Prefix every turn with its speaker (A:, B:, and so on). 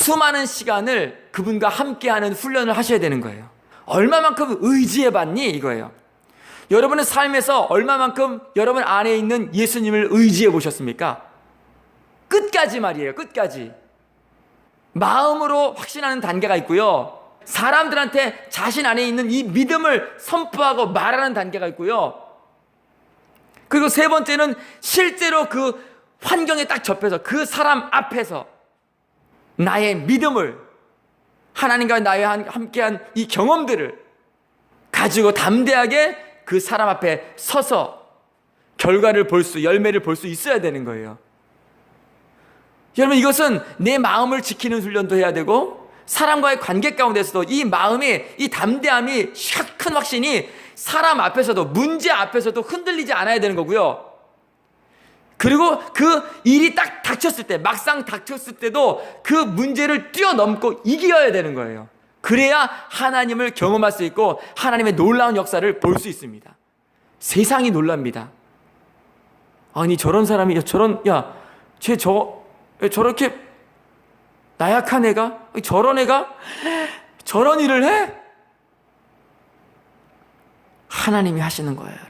A: 수많은 시간을 그분과 함께하는 훈련을 하셔야 되는 거예요. 얼마만큼 의지해 봤니? 이거예요. 여러분의 삶에서 얼마만큼 여러분 안에 있는 예수님을 의지해 보셨습니까? 끝까지 말이에요. 끝까지. 마음으로 확신하는 단계가 있고요. 사람들한테 자신 안에 있는 이 믿음을 선포하고 말하는 단계가 있고요. 그리고 세 번째는 실제로 그 환경에 딱 접해서 그 사람 앞에서 나의 믿음을 하나님과 나의 한- 함께한 이 경험들을 가지고 담대하게 그 사람 앞에 서서 결과를 볼 수, 열매를 볼 수 있어야 되는 거예요. 여러분 이것은 내 마음을 지키는 훈련도 해야 되고 사람과의 관계 가운데서도 이 마음이 이 담대함이 큰 확신이 사람 앞에서도 문제 앞에서도 흔들리지 않아야 되는 거고요. 그리고 그 일이 딱 닥쳤을 때 막상 닥쳤을 때도 그 문제를 뛰어넘고 이겨야 되는 거예요. 그래야 하나님을 경험할 수 있고 하나님의 놀라운 역사를 볼 수 있습니다. 세상이 놀랍니다. 아니 저런 사람이 야, 저런 야쟤저 저렇게 나약한 애가 저런 애가 저런 일을 해? 하나님이 하시는 거예요.